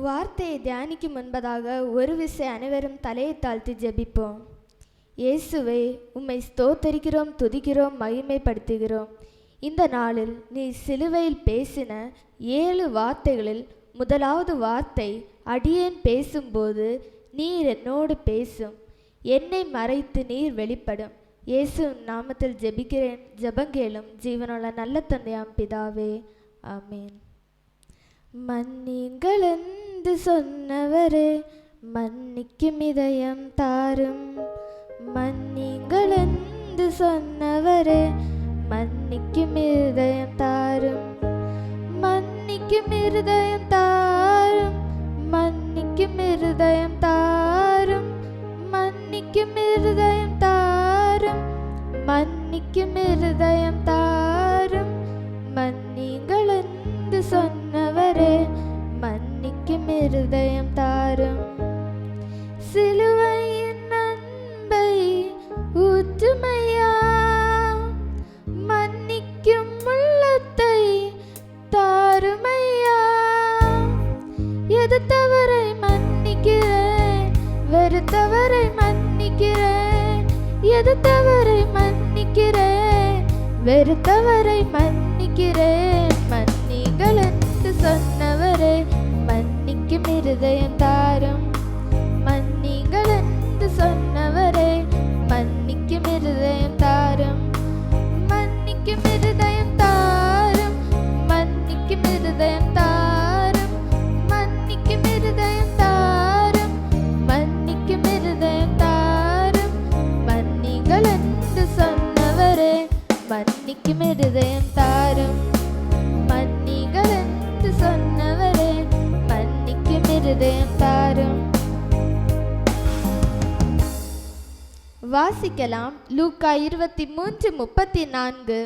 வார்த்தையை தியானிக்கும் முன்பதாக ஒரு விசை அனைவரும் தலையை தாழ்த்தி ஜெபிப்போம். இயேசுவை உம்மை ஸ்தோத்தரிக்கிறோம் துதிக்கிறோம் மகிமைப்படுத்துகிறோம். இந்த நாளில் நீ சிலுவையில் பேசின ஏழு வார்த்தைகளில் முதலாவது வார்த்தை அடியேன் பேசும்போது நீர் என்னோடு பேசும். என்னை மறைத்து நீர் வெளிப்படும். இயேசு நாமத்தில் ஜெபிக்கிறேன். ஜெபங்கேலும் ஜீவனுள்ள நல்ல தந்தையாம் பிதாவே. ஆமீன். மன்னிங்களென்று சொன்னவரே மன்னிக்கும் இதயம் தாரும். மன்னிங்கள் என்று சொன்னவரே மன்னிக்கும் இருதயம் தாரும். மன்னிக்கும் இருதயம் தாரும். மன்னிக்கும் இருதயம் தாரும். மன்னிக்கும் இருதயம் தாரும். மன்னிக்கும் இருதயம் தாரும் இருதயம் தாரும். சிலுவையின் அன்பை ஊற்றுமையா? மன்னிக்கும் உள்ளத்தை தாருமையா? எது தவறை மன்னிக்கிறேன்? வெறுத்தவரை மன்னிக்கிறேன். எது தவறை மன்னிக்கிறேன்? வெறுத்தவரை மன்னிக்கிறேன். மன்னிக்கும் இருதயம் இருதயம் தாரும் வாசிக்கலாம் லூக்கா இருபத்தி மூன்று முப்பத்தி நான்கு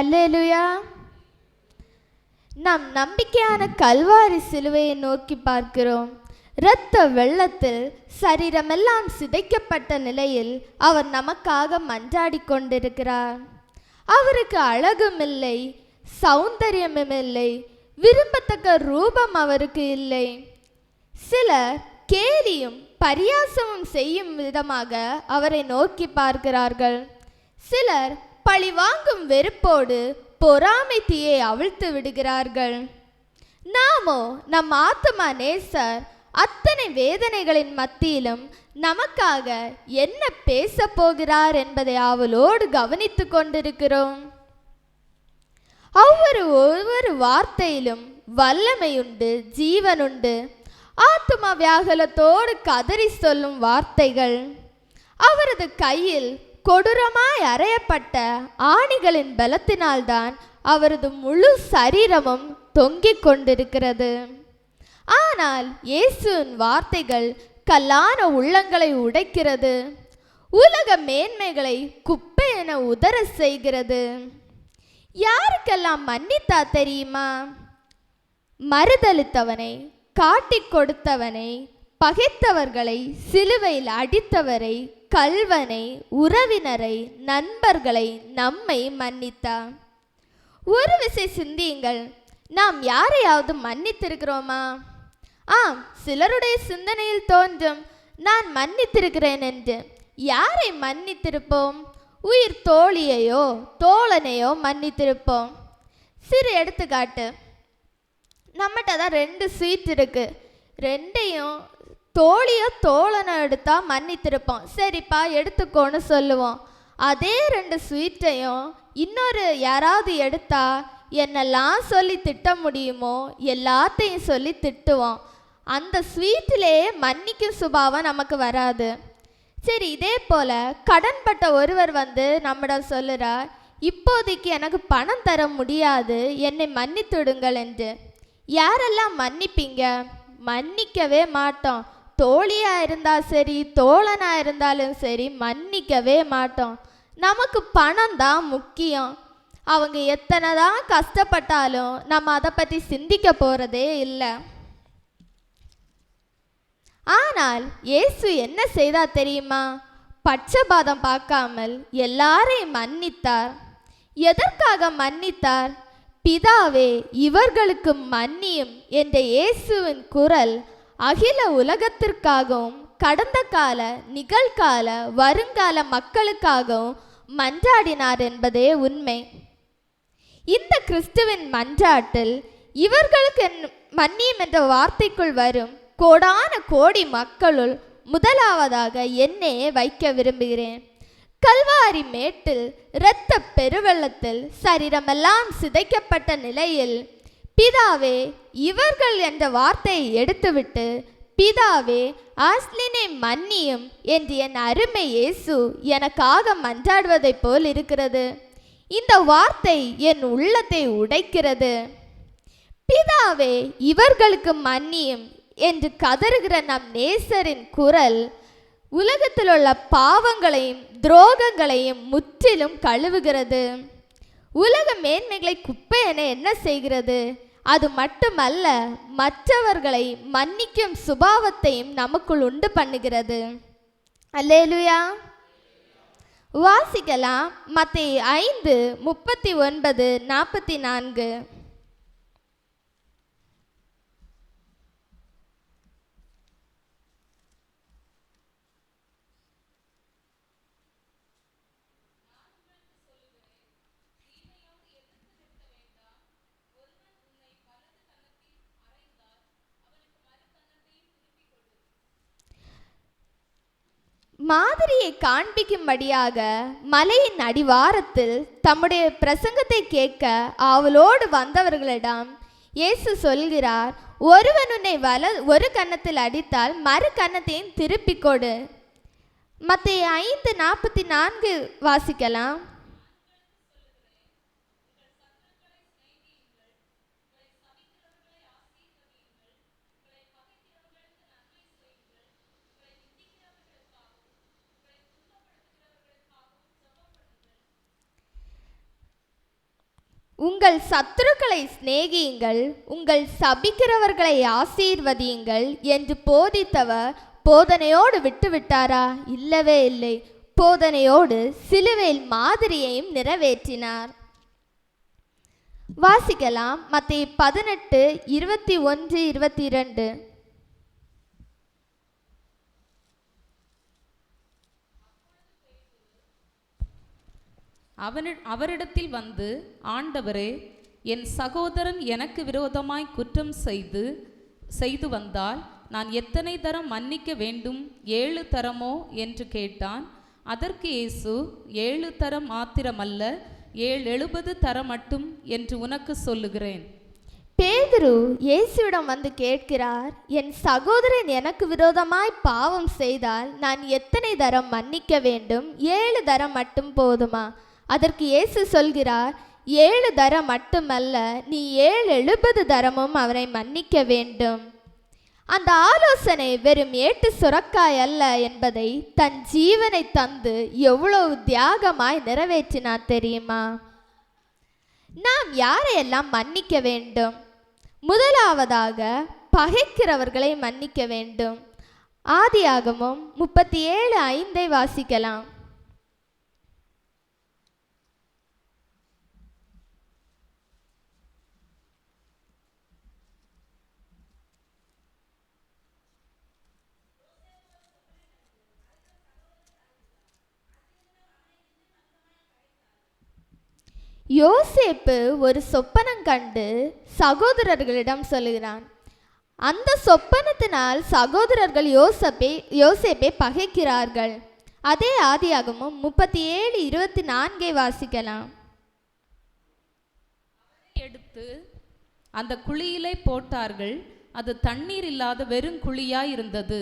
அல்லேலுயா. நாம் நம்பிக்கையான கல்வாரி சிலுவையை நோக்கி பார்க்கிறோம். இரத்த வெள்ளத்தில் சரீரமெல்லாம் சிதைக்கப்பட்ட நிலையில் அவர் நமக்காக மன்றாடி கொண்டிருக்கிறார். அவருக்கு அழகும் இல்லை சௌந்தரியமும் இல்லை விரும்பத்தக்க ரூபம் அவருக்கு இல்லை. சிலர் கேலியும் பரியாசமும் செய்யும் விதமாக அவரை நோக்கி பார்க்கிறார்கள். சிலர் பழிவாங்கும் வெறுப்போடு பொறாமை தீயை அவிழ்த்து விடுகிறார்கள். நாமோ நம் ஆத்மா நேசர் அத்தனை வேதனைகளின் மத்தியிலும் நமக்காக என்ன பேச போகிறார் என்பதை ஆவலோடு கவனித்து கொண்டிருக்கிறோம். ஒவ்வொரு ஒவ்வொரு வார்த்தையிலும் வல்லமையுண்டு ஜீவனுண்டு. ஆத்மா வியாகுலத்தோடு கதறி சொல்லும் வார்த்தைகள். அவரது கையில் கொடூரமாய் அறையப்பட்ட ஆணிகளின் பலத்தினால்தான் அவரது முழு சரீரமும் தொங்கிக் கொண்டிருக்கிறது. ஆனால் இயேசுவின் வார்த்தைகள் கல்லான உள்ளங்களை உடைக்கிறது. உலக மேன்மைகளை குப்பை என உதற செய்கிறது. யாருக்கெல்லாம் மன்னித்தா தெரியுமா? மறுதளித்தவனை காட்டிக் கொடுத்தவனை பகைத்தவர்களை சிலுவையில் அடித்தவரை கல்வனை உறவினரை நண்பர்களை நம்மை மன்னித்தா? ஒரு விசை சிந்தியுங்கள் நாம் யாரையாவது மன்னித்திருக்கிறோமா? ஆம் சிலருடைய சிந்தனையில் தோன்றும் நான் மன்னித்திருக்கிறேன் என்று. யாரை மன்னித்திருப்போம்? உயிர் தோழியையோ தோழனையோ மன்னித்திருப்போம். சிறு எடுத்துக்காட்டு. நம்மகிட்ட தான் ரெண்டு ஸ்வீட் இருக்கு. ரெண்டையும் தோழியோ தோழனை எடுத்தா மன்னித்திருப்போம். சரிப்பா எடுத்துக்கோன்னு சொல்லுவோம். அதே ரெண்டு ஸ்வீட்டையும் இன்னொரு யாராவது எடுத்தா என்னெல்லாம் சொல்லி திட்ட முடியுமோ எல்லாத்தையும் சொல்லி திட்டுவோம். அந்த ஸ்வீட்டிலே மன்னிக்கும் சுபாவம் நமக்கு வராது. சரி இதே போல கடன்பட்ட ஒருவர் வந்து நம்மிடம் சொல்லுறார் இப்போதைக்கு எனக்கு பணம் தர முடியாது என்னை மன்னித்துடுங்கள் என்று. யாரெல்லாம் மன்னிப்பீங்க? மன்னிக்கவே மாட்டோம். தோழியா இருந்தால் சரி தோழனா இருந்தாலும் சரி மன்னிக்கவே மாட்டோம். நமக்கு பணம் தான் முக்கியம். அவங்க எத்தனை தான் கஷ்டப்பட்டாலும் நம்ம அதை பற்றி சிந்திக்க போகிறதே இல்லை. ஆனால் இயேசு என்ன செய்தா தெரியுமா? பட்சபாதம் பார்க்காமல் எல்லாரையும் மன்னித்தார். எதற்காக மன்னித்தார்? பிதாவே இவர்களுக்கு மன்னியும் என்ற இயேசுவின் குரல் அகில உலகத்திற்காகவும் கடந்த கால நிகழ்கால வருங்கால மக்களுக்காகவும் மன்றாடினார் என்பதே உண்மை. இந்த கிறிஸ்துவின் மன்றாட்டில் இவர்களுக்கு மன்னியும் என்ற வார்த்தைக்குள் வரும் கோடான கோடி மக்களுள் முதலாவதாக என்னையே வைக்க விரும்புகிறேன். கல்வாரி மேட்டில் இரத்த பெருவெள்ளத்தில் சரீரமெல்லாம் சிதைக்கப்பட்ட நிலையில் பிதாவே இவர்கள் என்ற வார்த்தையை எடுத்துவிட்டு பிதாவே ஆஸ்லினை மன்னியும் என்று என் அருமை இயேசு எனக்காக மன்றாடுவதைப் போல் இருக்கிறது. இந்த வார்த்தை என் உள்ளத்தை உடைக்கிறது. பிதாவே இவர்களுக்கு மன்னியும் என்று கதறுகிற நம் நேசரின் குரல் உலகத்தில் உள்ள பாவங்களையும் துரோகங்களையும் முற்றிலும் கழுவுகிறது. உலக மேன்மைகளை குப்பை என என்ன செய்கிறது? அது மட்டுமல்ல மற்றவர்களை மன்னிக்கும் சுபாவத்தையும் நமக்குள் உண்டு பண்ணுகிறது. அல்லேலுயா. வாசிக்கலாம் மத்திய ஐந்து முப்பத்தி ஒன்பது நாற்பத்தி நான்கு. மாதிரியை காண்பிக்கும்படியாக மலையின் அடிவாரத்தில் தம்முடைய பிரசங்கத்தை கேட்க ஆவலோடு வந்தவர்களிடம் இயேசு சொல்கிறார் ஒருவன் உன்னை வல ஒரு கன்னத்தில் அடித்தால் மறு கன்னத்தையும் திருப்பிக் கொடு. மற்ற ஐந்து நாற்பத்தி நான்கு வாசிக்கலாம். உங்கள் சத்துருக்களை சிநேகியுங்கள் உங்கள் சபிக்கிறவர்களை ஆசீர்வதியுங்கள் என்று போதித்தவர் போதனையோடு விட்டுவிட்டாரா? இல்லவே இல்லை. போதனையோடு சிலுவையில் மாதிரியையும் நிறைவேற்றினார். வாசிக்கலாம். மத்திய பதினெட்டு இருபத்தி ஒன்று இருபத்தி இரண்டு. அவனி அவரிடத்தில் வந்து ஆண்டவரே என் சகோதரன் எனக்கு விரோதமாய் குற்றம் செய்து செய்து வந்தால் நான் எத்தனை தரம் மன்னிக்க வேண்டும்? ஏழு தரமோ? என்று கேட்டான். அதற்கு இயேசு ஏழு தரம் மாத்திரமல்ல ஏழு எழுபது தரம் மட்டும் என்று உனக்கு சொல்லுகிறேன். பேதுரு இயேசுவிடம் வந்து கேட்கிறார் என் சகோதரன் எனக்கு விரோதமாய் பாவம் செய்தால் நான் எத்தனை தரம் மன்னிக்க வேண்டும்? ஏழு தரம் மட்டும் போதுமா? அதற்கு இயேசு சொல்கிறார் ஏழு தரம் மட்டுமல்ல நீ ஏழு எழுபது தரமும் அவரை மன்னிக்க வேண்டும். அந்த ஆலோசனை வெறும் ஏட்டு சுரக்காய் அல்ல என்பதை தன் ஜீவனை தந்து எவ்வளவு தியாகமாய் நிறைவேற்றினார் தெரியுமா? நாம் யாரையெல்லாம் மன்னிக்க வேண்டும்? முதலாவதாக பகைக்கிறவர்களை மன்னிக்க வேண்டும். ஆதியாகமும் முப்பத்தி ஏழு ஐந்தை வாசிக்கலாம். யோசேப்பு ஒரு சொப்பனம் கண்டு சகோதரர்களிடம் சொல்லுகிறான் அந்த சொப்பனத்தினால் சகோதரர்கள் யோசப்பை யோசேப்பை பகைக்கிறார்கள். அதே ஆதியாகமும் முப்பத்தி ஏழு இருபத்தி நான்கை வாசிக்கலாம். எடுத்து அந்த குழியிலே போட்டார்கள். அது தண்ணீர் இல்லாத வெறும் குழியாய் இருந்தது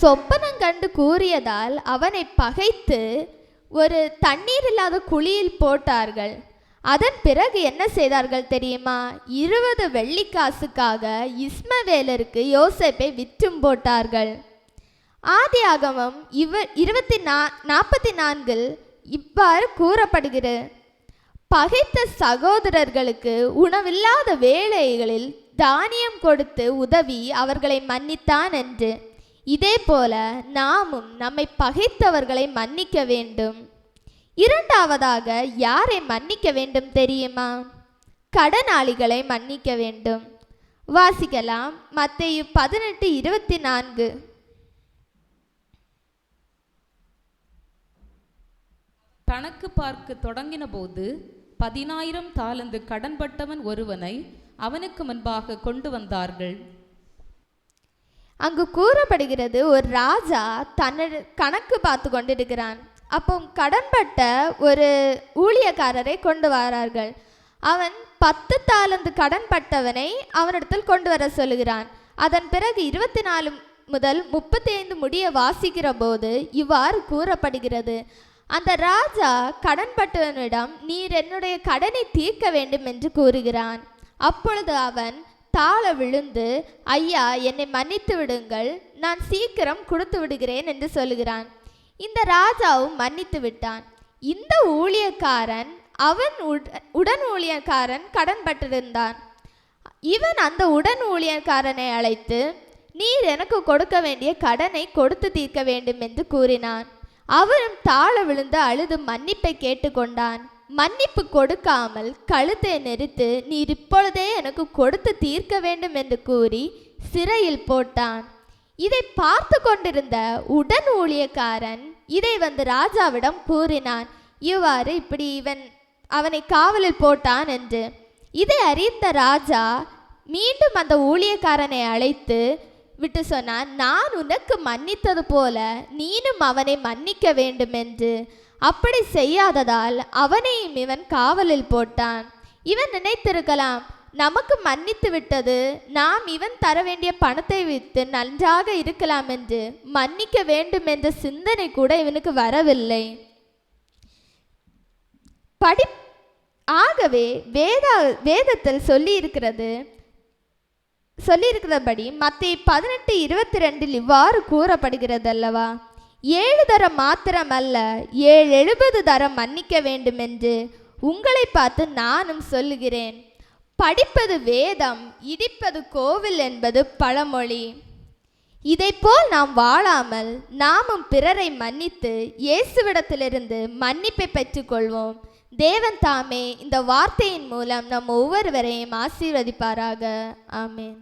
சொப்பனம் கண்டு கூறியதால் அவனை பகைத்து ஒரு தண்ணீர் இல்லாத குழியில் போட்டார்கள். அதன் பிறகு என்ன செய்தார்கள் தெரியுமா? இருபது வெள்ளிக்காசுக்காக இஸ்மவேலருக்கு யோசேப்பை விற்றும் போட்டார்கள். ஆதியாகமம் இவ இருபத்தி நா நாற்பத்தி நான்கில் இவ்வாறு கூறப்படுகிறது. பகைத்த சகோதரர்களுக்கு உணவில்லாத வேளைகளில் தானியம் கொடுத்து உதவி அவர்களை மன்னித்தான் என்று. இதே போல நாமும் நம்மை பகைத்தவர்களை மன்னிக்க வேண்டும். இரண்டாவதாக யாரை மன்னிக்க வேண்டும் தெரியுமா? கடனாளிகளை மன்னிக்க வேண்டும். வாசிக்கலாம் மத்தேயு பதினெட்டு இருபத்தி நான்கு. கணக்கு பார்க்க தொடங்கின போது பதினாயிரம் தாலந்து கடன்பட்டவன் ஒருவனை அவனுக்கு முன்பாக கொண்டு வந்தார்கள். அங்கு கூறப்படுகிறது ஒரு ராஜா தன்னோட கணக்கு பார்த்து கொண்டிருக்கிறான். அப்போ கடன்பட்ட ஒரு ஊழியக்காரரை கொண்டு வரார்கள். அவன் பத்து தாளந்து கடன்பட்டவனை அவனிடத்தில் கொண்டு வர சொல்லுகிறான். அதன் பிறகு இருபத்தி நாலு முதல் முப்பத்தி ஐந்து முடிய வாசிக்கிற போது இவ்வாறு கூறப்படுகிறது. அந்த ராஜா கடன்பட்டவனிடம் நீர் என்னுடைய கடனை தீர்க்க வேண்டும் என்று கூறுகிறான். அப்பொழுது அவன் தாழ விழுந்து ஐயா என்னை மன்னித்து விடுங்கள். நான் சீக்கிரம் கொடுத்து விடுகிறேன் என்று சொல்லுகிறான். இந்த ராஜாவும் மன்னித்து விட்டான். இந்த ஊழியக்காரன் அவன் உட- உடன் ஊழியக்காரன் கடன்பட்டிருந்தான் இவன் அந்த உடன் ஊழியக்காரனை அழைத்து நீர் எனக்கு கொடுக்க வேண்டிய கடனை கொடுத்து தீர்க்க வேண்டும் என்று கூறினான். அவரும் தாழ விழுந்து அழுது மன்னிப்பை கேட்டுக்கொண்டான். மன்னிப்பு கொடுக்காமல் கழுத்தை நெரித்து நீர் இப்பொழுதே எனக்கு கொடுத்து தீர்க்க வேண்டும் என்று கூறி சிறையில் போட்டான். இதை பார்த்து கொண்டிருந்த உடன் ஊழியக்காரன் இதை வந்து ராஜாவிடம் கூறினான் இவ்வாறு இப்படி இவன் அவனை காவலில் போட்டான் என்று. இதை அறிந்த ராஜா மீண்டும் அந்த ஊழியக்காரனை அழைத்து விட்டு சொன்னான் நான் உனக்கு மன்னித்தது போல நீனும் அவனை மன்னிக்க வேண்டும் என்று. அப்படி செய்யாததால் அவனையும் இவன் காவலில் போட்டான். இவன் நினைத்திருக்கலாம் நமக்கு மன்னித்து விட்டது. நாம் இவன் தர வேண்டிய பணத்தை விற்று நன்றாக இருக்கலாம் என்று மன்னிக்க வேண்டும் என்ற சிந்தனை கூட இவனுக்கு வரவில்லை. படி ஆகவே வேதா வேதத்தில் சொல்லி இருக்கிறது சொல்லியிருக்கிறபடி மத்திய பதினெட்டு இருபத்தி ரெண்டில் இவ்வாறு கூறப்படுகிறது அல்லவா ஏழு தரம் மாத்திரம் அல்ல ஏழு எழுபது தரம் மன்னிக்க வேண்டும் என்று உங்களை பார்த்து நானும் சொல்லுகிறேன். படிப்பது வேதம் இடிப்பது கோவில் என்பது பழமொழி. இதைப்போல் நாம் வாழாமல் நாமும் பிறரை மன்னித்து இயேசுவிடத்திலிருந்து மன்னிப்பை பெற்றுக்கொள்வோம். தேவன் தாமே இந்த வார்த்தையின் மூலம் நம் ஒவ்வொருவரையும் ஆசீர்வதிப்பாராக. ஆமேன்.